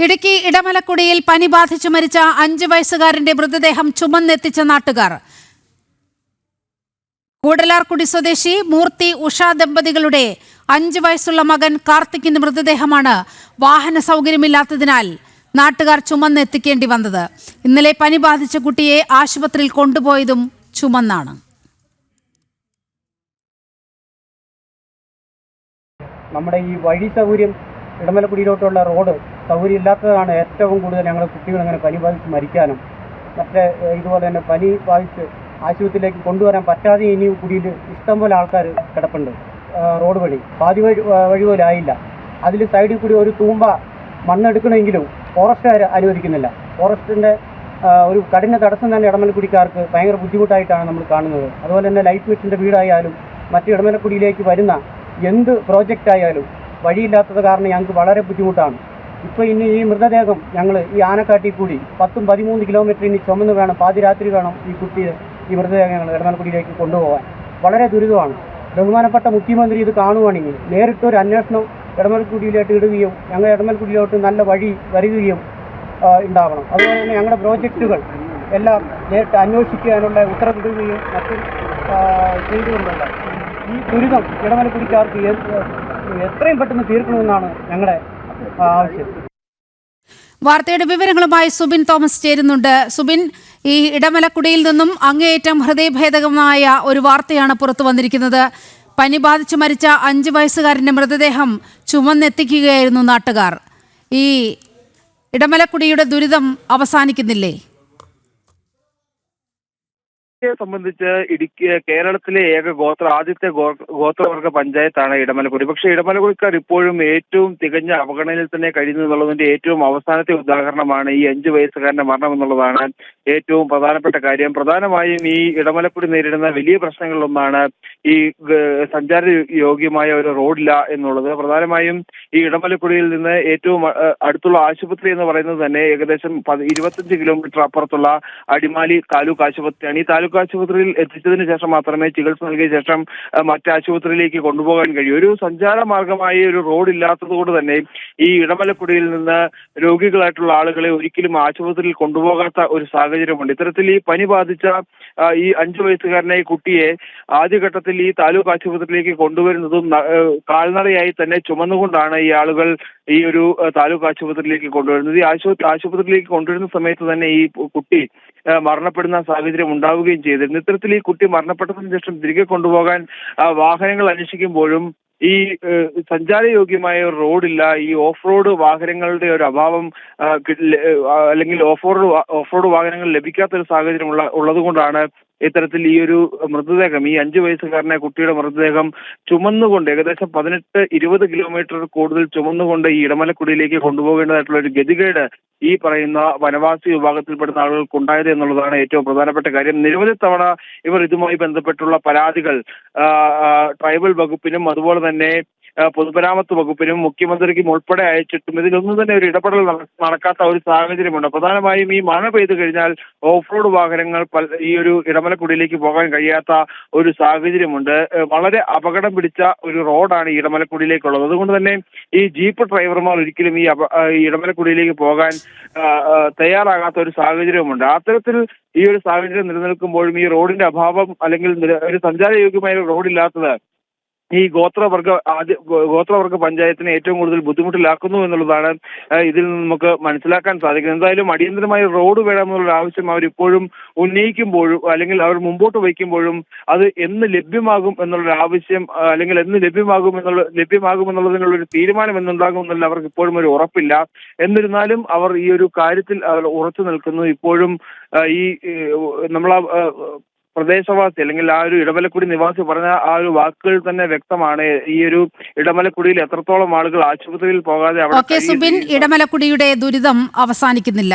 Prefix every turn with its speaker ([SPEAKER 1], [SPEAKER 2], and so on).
[SPEAKER 1] ഇടുക്കി ഇടമലക്കുടിയിൽ പനി ബാധിച്ചു മരിച്ച അഞ്ച് വയസ്സുകാരന്റെ മൃതദേഹം ചുമന്നെത്തിച്ച നാട്ടുകാർ. കൂടലാർകുടി സ്വദേശി മൂർത്തി ഉഷ ദമ്പതികളുടെ അഞ്ച് വയസ്സുള്ള മകൻ കാർത്തിക്കിന്റെ മൃതദേഹമാണ് വാഹന സൗകര്യമില്ലാത്തതിനാൽ നാട്ടുകാർ ചുമന്നെത്തിക്കേണ്ടി വന്നത്. ഇന്നലെ പനി ബാധിച്ച കുട്ടിയെ ആശുപത്രിയിൽ കൊണ്ടുപോയതും ചുമന്നാണ്.
[SPEAKER 2] നമ്മുടെ ഈ വഴി സൗകര്യം ഇടമലക്കുടിയിലോട്ടുള്ള റോഡ് സൗകര്യം ഇല്ലാത്തതാണ് ഏറ്റവും കൂടുതൽ ഞങ്ങൾ കുട്ടികൾ ഇങ്ങനെ പനി ബാധിച്ച് മരിക്കാനും. മറ്റേ ഇതുപോലെ തന്നെ പനി ബാധിച്ച് ആശുപത്രിയിലേക്ക് കൊണ്ടുവരാൻ പറ്റാതെ ഇനി കുടിയിൽ ഇഷ്ടംപോലെ ആൾക്കാർ കിടപ്പുണ്ട്. റോഡ് വഴി. പാതി വഴി വഴി പോലും ആയില്ല. അതിൽ സൈഡിൽ കൂടി ഒരു തൂമ്പ മണ്ണെടുക്കണമെങ്കിലും ഫോറസ്റ്റുകാർ അനുവദിക്കുന്നില്ല. ഫോറസ്റ്റിന്റെ ഒരു കഠിന തടസ്സം തന്നെ ഇടമലക്കുടിക്കാർക്ക് ഭയങ്കര ബുദ്ധിമുട്ടായിട്ടാണ് നമ്മൾ കാണുന്നത്. അതുപോലെ തന്നെ ലൈറ്റ് മിഷന്റെ വീടായാലും മറ്റ് ഇടമലക്കുടിയിലേക്ക് വരുന്ന എന്ത് പ്രോജക്റ്റ് ആയാലും വഴിയില്ലാത്തത് കാരണം ഞങ്ങൾക്ക് വളരെ ബുദ്ധിമുട്ടാണ്. ഇപ്പോൾ ഇനി ഈ മൃതദേഹം ഞങ്ങൾ ഈ ആനക്കാട്ടിൽ കൂടി പത്തും പതിമൂന്ന് കിലോമീറ്റർ ഇനി ചുമന്ന് വേണം പാതിരാത്രി വേണം ഈ കുട്ടിയെ ഈ മൃതദേഹം ഞങ്ങൾ ഇടനാൽക്കുടിയിലേക്ക് കൊണ്ടുപോകാൻ വളരെ ദുരിതമാണ്. ബഹുമാനപ്പെട്ട മുഖ്യമന്ത്രി ഇത് കാണുവാണെങ്കിൽ നേരിട്ടൊരു അന്വേഷണം ഇടമൽക്കുടിയിലോട്ട് ഇടുകയും ഞങ്ങൾ ഇടമൽക്കുടിയിലോട്ട് നല്ല വഴി വരികയും ഉണ്ടാവണം. അതുപോലെ തന്നെ ഞങ്ങളുടെ പ്രോജക്റ്റുകൾ എല്ലാം നേരിട്ട് അന്വേഷിക്കാനുള്ള ഉത്തരവിടുകയും മറ്റും ചെയ്തുകൊണ്ടുള്ള ഈ ദുരിതം ഇടമലക്കുടിക്കാർക്ക് എത്രയും പെട്ടെന്ന് തീർക്കണമെന്നാണ് ഞങ്ങളുടെ ആവശ്യം
[SPEAKER 1] വാർത്തയുടെ വിവരങ്ങളുമായി സുബിൻ തോമസ് ചേരുന്നുണ്ട്. സുബിൻ ഈ ഇടമലക്കുടിയിൽ നിന്നും അങ്ങേയറ്റം ഹൃദയഭേദകമായ ഒരു വാർത്തയാണ് പുറത്തു വന്നിരിക്കുന്നത്. പനി ബാധിച്ചു മരിച്ച അഞ്ച് വയസ്സുകാരന്റെ മൃതദേഹം ചുമന്നെത്തിക്കുകയായിരുന്നു നാട്ടുകാർ. ഈ ഇടമലക്കുടിയുടെ ദുരിതം അവസാനിക്കുന്നില്ലേ?
[SPEAKER 3] ഇടുക്കിയെ സംബന്ധിച്ച് ഇടുക്കി കേരളത്തിലെ ഏക ഗോത്ര ആദ്യത്തെ ഗോത്രവർഗ പഞ്ചായത്താണ് ഇടമലക്കുടി. പക്ഷേ ഇടമലക്കുടിക്കാർ ഇപ്പോഴും ഏറ്റവും തികഞ്ഞ അവഗണനയിൽ തന്നെ കഴിയുന്നു എന്നുള്ളതിന്റെ ഏറ്റവും അവസാനത്തെ ഉദാഹരണമാണ് ഈ അഞ്ചു വയസ്സുകാരന്റെ മരണം എന്നുള്ളതാണ് ഏറ്റവും പ്രധാനപ്പെട്ട കാര്യം. പ്രധാനമായും ഈ ഇടമലക്കുടി നേരിടുന്ന വലിയ പ്രശ്നങ്ങളിലൊന്നാണ് ഈ സഞ്ചാര യോഗ്യമായ ഒരു റോഡില്ല എന്നുള്ളത്. പ്രധാനമായും ഈ ഇടമലക്കുടിയിൽ നിന്ന് ഏറ്റവും അടുത്തുള്ള ആശുപത്രി എന്ന് പറയുന്നത് തന്നെ ഏകദേശം പതി- ഇരുപത്തഞ്ച് കിലോമീറ്റർ അപ്പുറത്തുള്ള അടിമാലി താലൂക്ക് ആശുപത്രിയാണ്. ഈ താലൂക്ക് ആശുപത്രിയിൽ എത്തിച്ചതിന് ശേഷം മാത്രമേ ചികിത്സ നൽകിയ ശേഷം മറ്റ് ആശുപത്രിയിലേക്ക് കൊണ്ടുപോകാൻ കഴിയൂ. ഒരു സഞ്ചാര മാർഗമായി ഒരു റോഡ് ഇല്ലാത്തത് കൊണ്ട് തന്നെ ഈ ഇടമലക്കുടിയിൽ നിന്ന് രോഗികളായിട്ടുള്ള ആളുകളെ ഒരിക്കലും ആശുപത്രിയിൽ കൊണ്ടുപോകാത്ത ഒരു സാഹചര്യമുണ്ട്. ഇത്തരത്തിൽ ഈ പനി ബാധിച്ച ഈ അഞ്ചു വയസ്സുകാരനായ കുട്ടിയെ ആദ്യഘട്ടത്തിൽ ഈ താലൂക്ക് ആശുപത്രിയിലേക്ക് കൊണ്ടുവരുന്നതും കാൽനടയായി തന്നെ ചുമന്നുകൊണ്ടാണ് ഈ ആളുകൾ ഈ ഒരു താലൂക്ക് ആശുപത്രിയിലേക്ക് കൊണ്ടുവരുന്നത്. ഈ ആശുപത്രി ആശുപത്രിയിലേക്ക് കൊണ്ടുവരുന്ന സമയത്ത് തന്നെ ഈ കുട്ടി മരണപ്പെടുന്ന സാഹചര്യം ഉണ്ടാവുകയും ചെയ്തിരുന്നു. ഇത്തരത്തിൽ ഈ കുട്ടി മരണപ്പെട്ടതിന് ശേഷം തിരികെ കൊണ്ടുപോകാൻ വാഹനങ്ങൾ അന്വേഷിക്കുമ്പോഴും ഈ സഞ്ചാരയോഗ്യമായ ഒരു റോഡില്ല ഈ ഓഫ് റോഡ് വാഹനങ്ങളുടെ ഒരു അഭാവം അല്ലെങ്കിൽ ഓഫ് റോഡ് ഓഫ് റോഡ് വാഹനങ്ങൾ ലഭിക്കാത്ത ഒരു സാഹചര്യം ഉള്ള ഉള്ളതുകൊണ്ടാണ് ഇത്തരത്തിൽ ഈ ഒരു മൃതദേഹം ഈ അഞ്ചു വയസ്സുകാരനെ കുട്ടിയുടെ മൃതദേഹം ചുമന്നുകൊണ്ട് ഏകദേശം പതിനെട്ട് ഇരുപത് കിലോമീറ്റർ കൂടുതൽ ചുമന്നുകൊണ്ട് ഈ ഇടമലക്കുടിയിലേക്ക് കൊണ്ടുപോകേണ്ടതായിട്ടുള്ള ഒരു ഗതികേട് ഈ പറയുന്ന വനവാസി വിഭാഗത്തിൽപ്പെടുന്ന ആളുകൾക്ക് ഉണ്ടായത് എന്നുള്ളതാണ് ഏറ്റവും പ്രധാനപ്പെട്ട കാര്യം. നിരവധി തവണ ഇവർ ഇതുമായി ബന്ധപ്പെട്ടുള്ള പരാതികൾ ട്രൈബൽ വകുപ്പിനും അതുപോലെ തന്നെ പൊതുമരാമത്ത് വകുപ്പിനും മുഖ്യമന്ത്രിക്കും ഉൾപ്പെടെ അയച്ചിട്ടും ഇതിലൊന്നും തന്നെ ഒരു ഇടപെടൽ നടക്കാത്ത ഒരു സാഹചര്യമുണ്ട്. പ്രധാനമായും ഈ മഴ പെയ്തു കഴിഞ്ഞാൽ ഓഫ് റോഡ് വാഹനങ്ങൾ ഈ ഒരു ഇടമലക്കുടിയിലേക്ക് പോകാൻ കഴിയാത്ത ഒരു സാഹചര്യമുണ്ട്. വളരെ അപകടം പിടിച്ച ഒരു റോഡാണ് ഈ ഇടമലക്കുടിയിലേക്കുള്ളത്. അതുകൊണ്ട് തന്നെ ഈ ജീപ്പ് ഡ്രൈവർമാർ ഒരിക്കലും ഈ ഇടമലക്കുടിയിലേക്ക് പോകാൻ തയ്യാറാകാത്ത ഒരു സാഹചര്യമുണ്ട്. അത്തരത്തിൽ ഈ ഒരു സാഹചര്യം നിലനിൽക്കുമ്പോഴും ഈ റോഡിന്റെ അഭാവം അല്ലെങ്കിൽ ഒരു സഞ്ചാരയോഗ്യമായ റോഡില്ലാത്തത് ഈ ഗോത്രവർഗ ആദ്യ ഗോത്രവർഗ പഞ്ചായത്തിനെ ഏറ്റവും കൂടുതൽ ബുദ്ധിമുട്ടിലാക്കുന്നു എന്നുള്ളതാണ് ഇതിൽ നിന്ന് നമുക്ക് മനസ്സിലാക്കാൻ സാധിക്കുന്നത്. എന്തായാലും അടിയന്തരമായി റോഡ് വേണമെന്നുള്ള ആവശ്യം അവരിപ്പോഴും ഉന്നയിക്കുമ്പോഴും അല്ലെങ്കിൽ അവർ മുമ്പോട്ട് വയ്ക്കുമ്പോഴും അത് എന്ന് ലഭ്യമാകും എന്നുള്ള ആവശ്യം അല്ലെങ്കിൽ എന്ന് ലഭ്യമാകും എന്നുള്ള ലഭ്യമാകും എന്നുള്ളതിനുള്ള ഒരു തീരുമാനം എന്നുണ്ടാകും എന്നുള്ള അവർക്ക് ഇപ്പോഴും ഒരു ഉറപ്പില്ല. എന്നിരുന്നാലും അവർ ഈ ഒരു കാര്യത്തിൽ ഉറച്ചു നിൽക്കുന്നു. ഇപ്പോഴും ഈ നമ്മൾ പ്രദേശവാസി അല്ലെങ്കിൽ ആ ഒരു ഇടമലക്കുടി നിവാസി പറഞ്ഞ ആ ഒരു വാക്കുകൾ തന്നെ വ്യക്തമാണ്. ഈ ഒരു ഇടമലക്കുടിയിൽ എത്രത്തോളം ആളുകൾ ആശുപത്രിയിൽ പോകാതെ
[SPEAKER 1] സുബിൻ ഇടമലക്കുടിയുടെ ദുരിതം അവസാനിക്കുന്നില്ല.